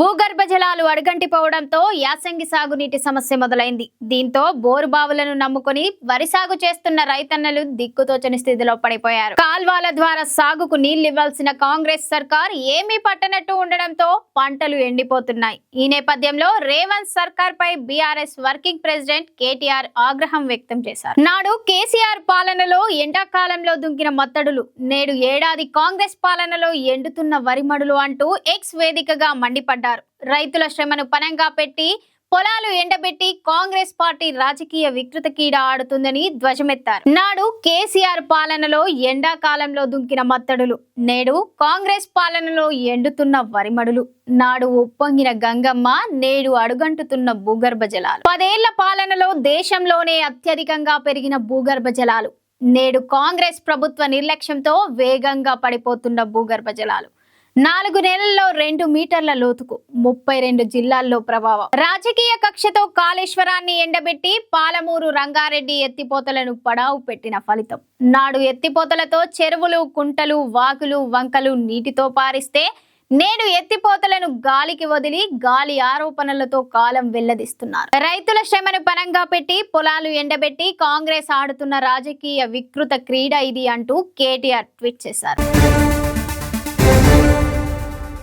భూగర్భ జలాలు అడుగంటిపోవడంతో యాసంగి సాగునీటి సమస్య మొదలైంది. దీంతో బోరు బావులను నమ్ముకొని వరి సాగు చేస్తున్న రైతన్నలు దిక్కుతోచని స్థితిలో పడిపోయారు. కాల్వాల ద్వారా సాగుకు నీళ్ళివ్వాల్సిన కాంగ్రెస్ సర్కార్ ఏమీ పట్టనట్టు ఉండడంతో పంటలు ఎండిపోతున్నాయి. ఈ నేపథ్యంలో రేవంత్ సర్కార్ పై బీఆర్ఎస్ వర్కింగ్ ప్రెసిడెంట్ కేటీఆర్ ఆగ్రహం వ్యక్తం చేశారు. నాడు కేసీఆర్ పాలనలో ఎండాకాలంలో దుంకిన మత్తడులు నేడు ఏడాది కాంగ్రెస్ పాలనలో ఎండుతున్న వరిమడులు అంటూ ఎక్స్ వేదికగా మండిపడ్డారు. రైతుల శ్రమను పనంగా పెట్టి పొలాలు ఎండబెట్టి కాంగ్రెస్ పార్టీ రాజకీయ వికృత కీడ ఆడుతుందని ధ్వజమెత్తారు. నాడు కేసీఆర్ పాలనలో ఎండాకాలంలో దుంకిన మత్తడులు. నేడు కాంగ్రెస్ పాలనలో ఎండుతున్న వరిమడులు. నాడు ఉప్పొంగిన గంగమ్మ నేడు అడుగంటుతున్న భూగర్భ జలాలు. పదేళ్ళ పాలనలో దేశంలోనే అత్యధికంగా పెరిగిన భూగర్భ జలాలు. నేడు కాంగ్రెస్ ప్రభుత్వ నిర్లక్ష్యంతో వేగంగా పడిపోతున్న భూగర్భ జలాలు. నాలుగు నెలల్లో రెండు మీటర్ల లోతుకు ముప్పై రెండు జిల్లాల్లో ప్రభావం. రాజకీయ కక్షతో కాళేశ్వరాన్ని ఎండబెట్టి పాలమూరు రంగారెడ్డి ఎత్తిపోతలను పడావు పెట్టిన ఫలితం. నాడు ఎత్తిపోతలతో చెరువులు కుంటలు వాకులు వంకలు నీటితో పారిస్తే నేడు ఎత్తిపోతలను గాలికి వదిలి గాలి ఆరోపణలతో కాలం వెల్లదిస్తున్నారు. రైతుల శ్రమను పనంగా పెట్టి పొలాలు ఎండబెట్టి కాంగ్రెస్ ఆడుతున్న రాజకీయ వికృత క్రీడ ఇది అంటూ కేటీఆర్ ట్వీట్ చేశారు.